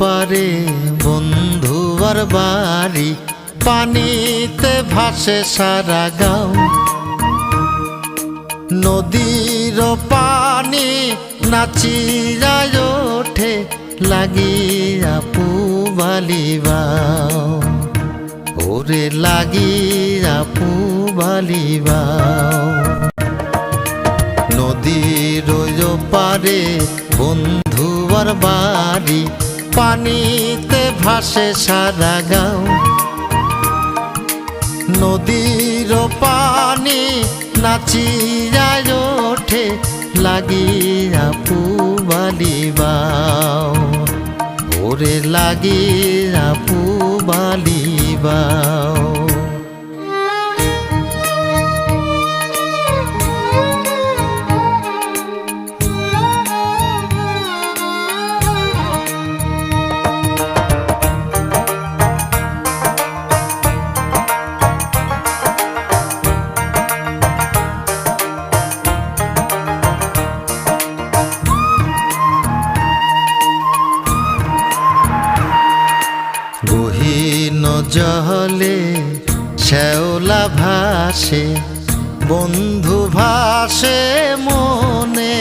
পারে বন্ধুয়ার বাড়ি, পানিতে ভাসে সারা গাও। নদীর পানি নাচিরায় ওঠে, লাগিয়া পুবালিবাও ওরে লাগিয়া পুবালিবাও নদীর পারে বন্ধুয়ার বাড়ি, পানিতে ভাসে সারা গাও। নদীর পানি নাচিয়ায় ওঠে, লাগিয়া পুবালিবাও ওরে লাগিয়া পুবালিবাও গহীন জলে শ্যাওলা ভাসে বন্ধু ভাসে মনে।